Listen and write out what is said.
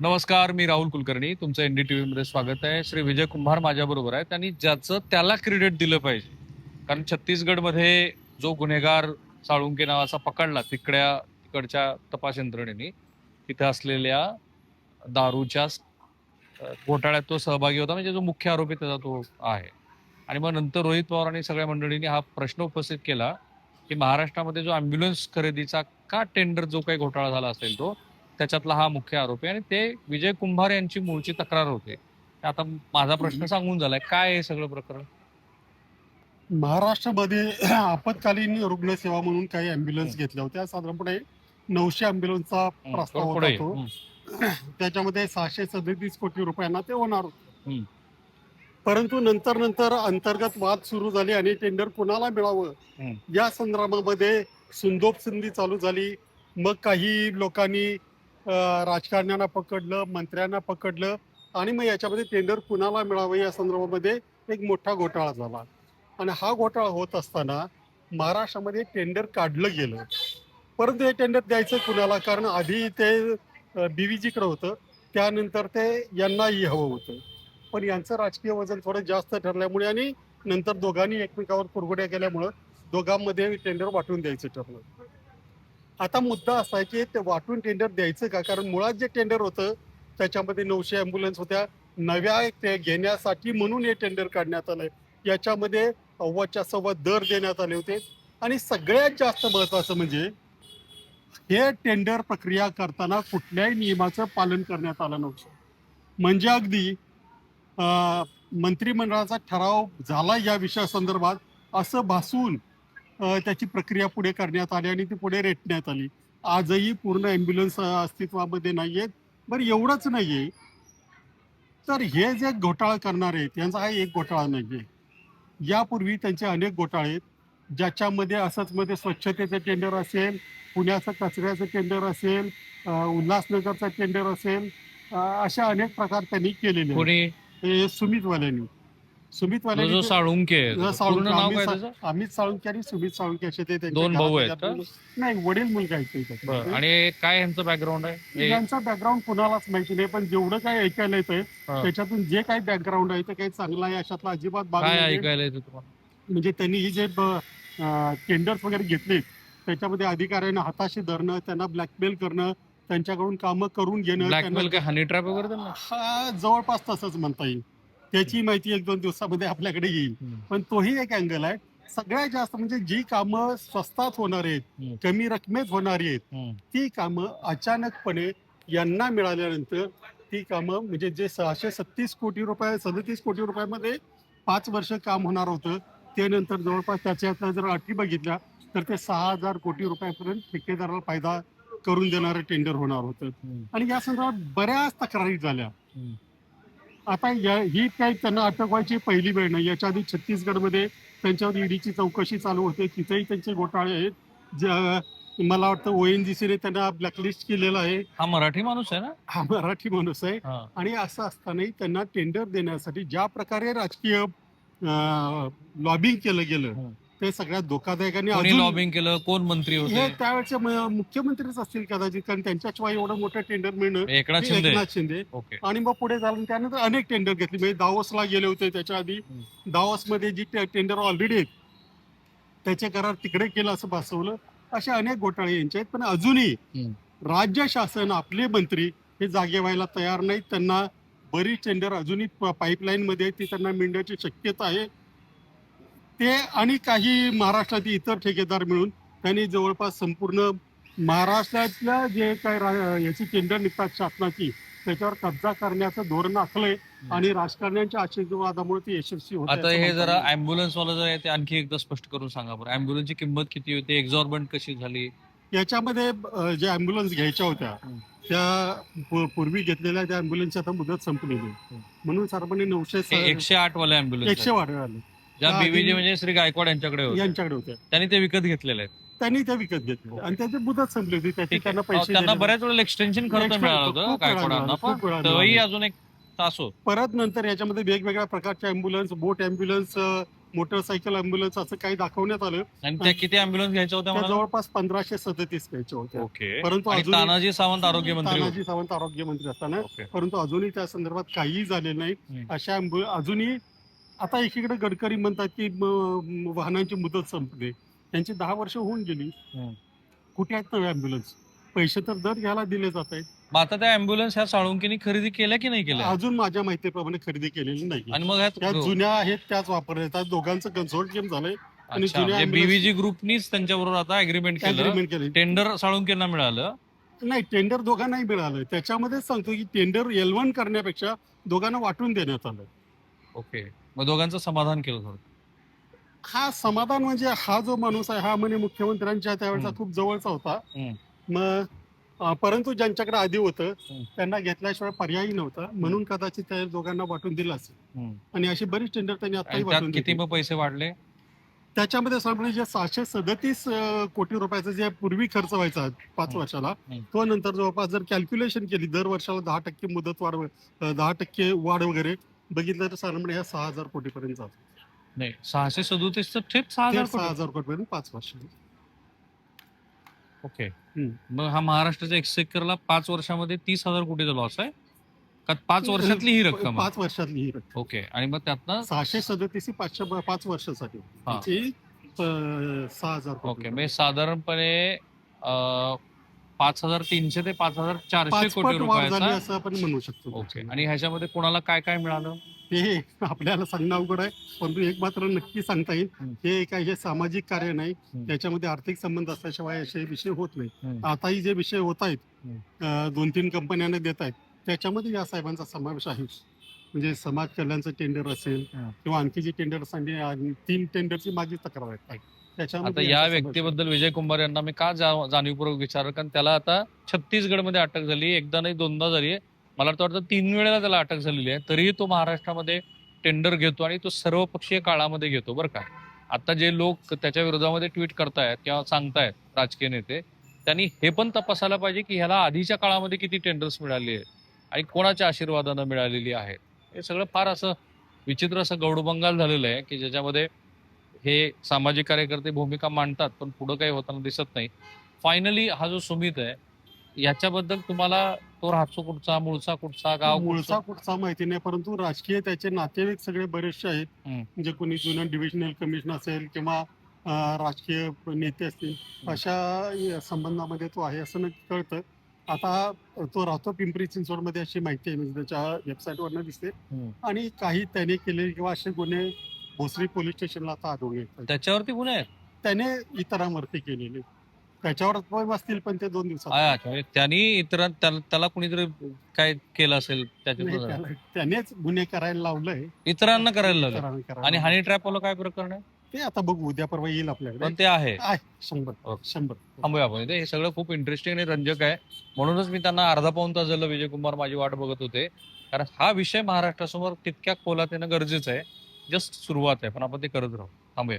नमस्कार मी राहुल कुलकर्णी. तुमचं एनडीटीव्ही मध्ये स्वागत आहे. श्री विजय कुंभार माझ्या बरोबर आहेत. आणि ज्याचं त्याला क्रेडिट दिलं पाहिजे. कारण छत्तीसगडमध्ये जो गुन्हेगार साळुंके नावाचा पकडला तिकड्या तिकडच्या तपास यंत्रणेने तिथे असलेल्या दारूच्या घोटाळ्यात तो सहभागी होता. म्हणजे जो मुख्य आरोपी त्याचा तो आहे. आणि मग नंतर रोहित पवार आणि सगळ्या मंडळींनी हा प्रश्न उपस्थित केला की महाराष्ट्रामध्ये जो अँब्युलन्स खरेदीचा का टेंडर जो काही घोटाळा झाला असेल तो त्याच्यातला हा मुख्य आरोपी आणि ते विजय कुंभार यांची मूळची तक्रार होते. आता माझा प्रश्न सांगून झालाय काय हे सगळं प्रकरण? महाराष्ट्रामध्ये आपत्कालीन रुग्णसेवा म्हणून काही अँब्युलन्स घेतल्या होत्या. साधारणपणे नऊशे अँब्युलन्सचा प्रस्ताव होता तो. त्याच्यामध्ये सहाशे सदतीस कोटी रुपयांना ते होणार. होते. परंतु नंतर नंतर अंतर्गत वाद सुरू झाले आणि टेंडर कुणाला मिळावं. या संदर्भामध्ये सुंदोप संधी चालू झाली. मग काही लोकांनी राजकारण्यांना पकडलं मंत्र्यांना पकडलं आणि मग याच्यामध्ये टेंडर कुणाला मिळावं या संदर्भामध्ये एक मोठा घोटाळा झाला. आणि हा घोटाळा होत असताना महाराष्ट्रामध्ये टेंडर काढलं गेलं. परंतु हे टेंडर द्यायचं कुणाला? कारण आधी ते बीव्हीजीकडे होतं. त्यानंतर ते यांनाही हवं होतं. पण यांचं राजकीय वजन थोडं जास्त ठरल्यामुळे आणि नंतर दोघांनी एकमेकावर कुरघोड्या केल्यामुळं दोघांमध्ये टेंडर वाटून द्यायचं ठरलं. आता मुद्दा असा आहे की ते वाटून टेंडर द्यायचं का? कारण मुळात जे टेंडर होतं त्याच्यामध्ये नऊशे ॲम्ब्युलन्स होत्या. नव्या ते घेण्यासाठी म्हणून हे टेंडर काढण्यात आलं याच्यामध्ये अव्वाच्या सव्वा दर देण्यात आले होते. आणि सगळ्यात जास्त महत्वाचं म्हणजे हे टेंडर प्रक्रिया करताना कुठल्याही नियमाचं पालन करण्यात आलं नव्हतं. म्हणजे अगदी मंत्रिमंडळाचा ठराव झाला या विषयासंदर्भात असं भासून त्याची प्रक्रिया पुढे करण्यात आली आणि ती पुढे रेटण्यात आली. आजही पूर्ण ॲम्ब्युलन्स अस्तित्वामध्ये नाही आहेत बरं एवढंच नाही आहे तर हे जे घोटाळा करणार आहेत यांचा हा एक घोटाळा नाही आहे यापूर्वी त्यांचे अनेक घोटाळे आहेत. ज्याच्यामध्ये असंच मध्ये स्वच्छतेचं टेंडर असेल पुण्याचं कचऱ्याचं टेंडर असेल उल्हासनगरचं टेंडर असेल अशा अनेक प्रकार त्यांनी केलेले हे सुमितवाल्यांनी. तो सुमितवाल्यांनी जो साळुंके पूर्ण नाव काय त्याचं अमित साळुंके आणि सुमित साळुंके असे ते त्यांच्या दोन भाऊ घरातले आहेत का? नाही वडील मुलगा आहे ते बरं. आणि काय यांचं बॅकग्राऊंड आहे हे- यांचा बॅकग्राऊंड कुणालाच माहिती नाही पण जेवढं काही ऐकायला येतंय हा. त्याच्यातून जे काही बॅकग्राऊंड आहे ते काही चांगलं आहे अशातला अजिबात भाग काय. ऐकायला येतं तुम्हाला म्हणजे त्यांनी ही जे टेंडर्स वगैरे घेतले त्याच्यामध्ये अधिकाऱ्यांना हाताशी धरणं त्यांना ब्लॅकमेल करणं त्यांच्याकडून कामं करून घेणं ब्लॅकमेल त्यांना- काय हनी ट्रॅप वगैरे त्यांना हा जवळपास तसंच म्हणता येईल त्याची माहिती एक दोन दिवसामध्ये आपल्याकडे येईल पण तोही एक अँगल आहे सगळ्यात जास्त म्हणजे जी कामं स्वस्तात होणार आहेत. कमी रकमेत होणारी आहेत. ती कामं अचानकपणे यांना मिळाल्यानंतर ती कामं म्हणजे जे सहाशे सत्तीस कोटी रुपये सदतीस कोटी रुपयामध्ये पाच वर्ष काम होणार होतं ते नंतर जवळपास त्याच्यात जर अटी बघितल्या तर ते सहा हजार कोटी रुपयापर्यंत ठेकेदाराला फायदा करून देणारं टेंडर होणार होतं. आणि या संदर्भात बऱ्याच तक्रारी झाल्या. आता या ही काही त्यांना अटक व्हायची पहिली वेळ नाही. याच्या आधी छत्तीसगडमध्ये त्यांच्यावर ईडीची चौकशी चालू होते. तिथेही त्यांचे घोटाळे आहेत. मला वाटतं ओएनजीसीने त्यांना ब्लॅकलिस्ट केलेलं आहे. हा मराठी माणूस आहे ना? हा मराठी माणूस आहे. हा. आणि असं असतानाही त्यांना टेंडर देण्यासाठी ज्या प्रकारे राजकीय लॉबिंग केलं गेलं. ते सगळ्यात धोकादायक आणि कोणी अजून लॉबिंग केलं? कोण मंत्री हे होते त्यावेळेचे म- मुख्यमंत्रीच असतील कदाचित कारण त्यांच्याशिवाय एवढं मोठं टेंडर मिळणं एकनाथ ते शिंदे. एकनाथ शिंदे. ओके. आणि मग पुढे झालं त्यानंतर अनेक टेंडर घेतले. म्हणजे दावोसला गेले होते त्याच्या आधी. दावोसमध्ये जी टे- टेंडर ऑलरेडी आहेत त्याचे करार तिकडे केलं असं भासवलं. असे अनेक घोटाळे यांचे आहेत. पण अजूनही हम्म. राज्य शासन आपले मंत्री हे जागे व्हायला तयार नाहीत. त्यांना बरीच टेंडर अजूनही पाईपलाईन मध्ये ती त्यांना मिळण्याची शक्यता आहे. ते आणि काही महाराष्ट्रातील इतर ठेकेदार मिळून त्यांनी जवळपास संपूर्ण महाराष्ट्रातल्या जे काही याची टेंडर निघतात शासनाची त्याच्यावर कब्जा करण्याचं धोरण आखलंय आणि राजकारण्यांच्या आशीर्वादामुळे ती यशस्वी होत आता हे जरा अँब्युलन्स वाला जर आहे ते आणखी एकदा स्पष्ट करून सांगा बरं. अँब्युलन्सची किंमत किती होती? एक्झॉर्बंट कशी झाली? याच्यामध्ये ज्या अँब्युलन्स घ्यायच्या होत्या. त्या पूर्वी घेतलेल्या त्या अँब्युलन्सची आता मुदत संपलेली. म्हणून साधारणपणे नऊशे एकशे आठ वाले एकशे अँब्युलन्स वाढवले ज्या त्या आधी- म्हणजे श्री गायकवाड यांच्याकडे होते यांच्याकडे होत्या. त्यांनी ते विकत घेतलेले आहेत. त्यांनी त्या विकत घेतल्या आणि त्याची मुदत संपली होती त्याची ठीक आहे. त्यांना अहो, पैसे त्यांना दिले. बऱ्याच वेळेला एक्सटेन्शन खर्च Extension मिळालं खूप होतं वेळा गायकवाडांना. मिळालं, पण खूप वेळा तरी मिळालं. अजून एक तास परत नंतर याच्यामध्ये वेगवेगळ्या प्रकारच्या ambulance boat ambulance motorcycle ambulance असं काही दाखवण्यात आलं. आणि त्या किती अँब्युलन्स घ्यायच्या होत्या त्या मला जवळपास पंधराशे सदतीस घ्यायच्या होत्या. ओके. परंतु आणि तानाजी सावंत आरोग्य मंत्री होते. तानाजी सावंत आरोग्य मंत्री असताना. ओके. परंतु अजूनही त्या संदर्भात काहीही झालेलं नाही. हम्म. अशा अँब्यु- अजूनही आता एकीकडे गडकरी म्हणतात की म- वाहनांची मुदत संपली. त्यांची दहा वर्ष होऊन गेली. हम्म. कुठे आहेत नवे अँब्युलन्स पैसे तर दर घ्यायला दिले जात आहेत. मग आता त्या अँब्युलन्स ह्या साळुंकीनी खरेदी केल्या की नाही केल्या? अजून माझ्या माहितीप्रमाणे खरेदी केलेली नाही. आणि मग त्या जुन्या आहेत त्याच वापरल्या. जातात दोघांचं कन्सोर्टियम झालंय. आणि अच्छा जुन्या म्हणजे ambulance- बीव्हीजी ग्रुपनीच त्यांच्याबरोबर आता अग्रीमेंट केलं. अग्रीमेंट केले. टेंडर साळुंकेंना मिळालं. नाही टेंडर दोघांनाही मिळालं. त्याच्यामध्येच सांगतो की टेंडर एल वन करण्यापेक्षा दोघांना वाटून देण्यात आलं. ओके मग दोघांचं समाधान केलं थोडं हा समाधान म्हणजे हा जो माणूस आहे हा म्हणे मुख्यमंत्र्यांच्या त्यावेळेचा हम्म. खूप जवळचा होता हम्म. मग अं, परंतु ज्यांच्याकडे आधी होतं हम्म. त्यांना घेतल्याशिवाय पर्यायी नव्हता म्हणून कदाचित त्या दोघांना वाटून दिलं असेल हम्म. आणि अशी बरीच टेंडर त्यांनी आणि आताही त्यात वाटून किती दिली मग पैसे वाढले त्याच्यामध्ये सांगतो जे सहाशे सदतीस कोटी रुपयाचा जे पूर्वी खर्च व्हायचा पाच हम्म. वर्षाला हम्म. तो नंतर जवळपास जर कॅल्क्युलेशन केली दर वर्षाला दहा टक्के मुदत वाढ अं, दहा टक्के वाढ वगैरे बघितलं तर साधारण ह्या सहा हजार कोटीपर्यंत जातो नाही सहाशे सदोतीस तर थेट सहा हजार सहा कोटी. हजार कोटीपर्यंत पाच वर्ष ओके हम्म. मग हा महाराष्ट्राच्या एक्सेकरला पाच वर्षामध्ये तीस हजार कोटीचा लॉस आहे का पाच वर्षातली ही रक्कम आहे? पाच वर्षातली ही रक्कम ओके आणि मग त्यातनं सहाशे सदतीस ही पाचशे पाच वर्षासाठी हा. अं, सहा हजार कोटी. ओके म्हणजे साधारणपणे अं, पाच हजार तीनशे ते पाच हजार चारशे कोटी पट वाढ झाली रुपयाचा असं आपण म्हणू शकतो ओके आणि ह्याच्यामध्ये कोणाला काय काय मिळालं हे आपल्याला सांगणं अवघड आहे परंतु एक मात्र नक्की सांगता येईल हम्म. हे काही हे सामाजिक कार्य नाही हम्म. त्याच्यामध्ये आर्थिक संबंध असल्याशिवाय असे विषय होत नाही हम्म. आताही जे विषय होत आहेत हम्म. अं, दोन तीन कंपन्यांना देत आहेत त्याच्यामध्ये या साहेबांचा समावेश आहे म्हणजे समाज कल्याणचं टेंडर असेल. किंवा आणखी जी टेंडर सांगली तीन टेंडरची माझी तक्रार आहे आता त्याच्यामध्ये या. व्यक्तीबद्दल विजय कुमार यांना मी का जा- जाणीवपूर्वक विचारलं? कारण त्याला आता छत्तीसगडमध्ये अटक झाली एकदा नाही दोनदा झाली आहे. मला तर वाटतं तीन वेळेला त्याला अटक झालेली आहे. तरीही तो महाराष्ट्रामध्ये टेंडर घेतो आणि तो सर्वपक्षीय काळामध्ये घेतो बरं का? आता जे लोक त्याच्या विरोधामध्ये ट्विट करतायत किंवा सांगतायत राजकीय नेते त्यांनी हे पण तपासायला पाहिजे की ह्याला आधीच्या काळामध्ये किती टेंडर्स मिळाली आहेत आणि कोणाच्या आशीर्वादानं मिळालेली आहेत. हे सगळं फार असं विचित्र असं गौडबंगाल झालेलं आहे की ज्याच्यामध्ये हे सामाजिक कार्यकर्ते भूमिका मांडतात पण पुढं काही होताना दिसत नाही फायनली हा जो सुमित आहे याच्याबद्दल तुम्हाला तो राहतो कुठचा मूळचा कुठचा गाव मूळचा कुठचा? माहिती नाही परंतु राजकीय त्याचे नातेवाईक सगळे बरेचसे आहेत. म्हणजे कोणी जुनं डिव्हिजनल कमिशन असेल किंवा राजकीय नेते असतील अशा संबंधामध्ये तो आहे असं नक्की कळतं आता तो राहतो पिंपरी चिंचवडमध्ये अशी माहिती आहे म्हणजे त्याच्या वेबसाईटवरनं दिसते. आणि काही त्याने केले किंवा असे गुन्हे भोसरी पोलीस स्टेशनला आता आढळून येतात त्याच्यावरती गुन्हे आहेत? त्याने इतरांवरती केलेले. त्याच्यावर पण असतील पण ते दोन दिवसात. अच्छा. म्हणजे त्यांनी इतर त्याला त्याला कुणीतरी काय केलं असेल नाही, त्याच्या त्याला- त्यानेच गुन्हे करायला लावलंय. इतरांना करायला लागलं इतरांना करायला आणि. हनी ट्रॅप वाला काय प्रकरण आहे? ते आता बघू उद्या परवा येईल आपल्याकडे. पण ते आहे. आहे. शंभर. शंभर. थांबूया आपण इथे. हे सगळं खूप इंटरेस्टिंग आणि रंजक आहे. म्हणूनच मी त्यांना अर्धा पाऊन तास झालं विजय कुमार माझी वाट बघत होते. कारण हा विषय महाराष्ट्रासमोर तितक्या खोलात येणं गरजेचं आहे. जस्ट सुरुवात आहे पण आपण ते करत राहू. थांबूया.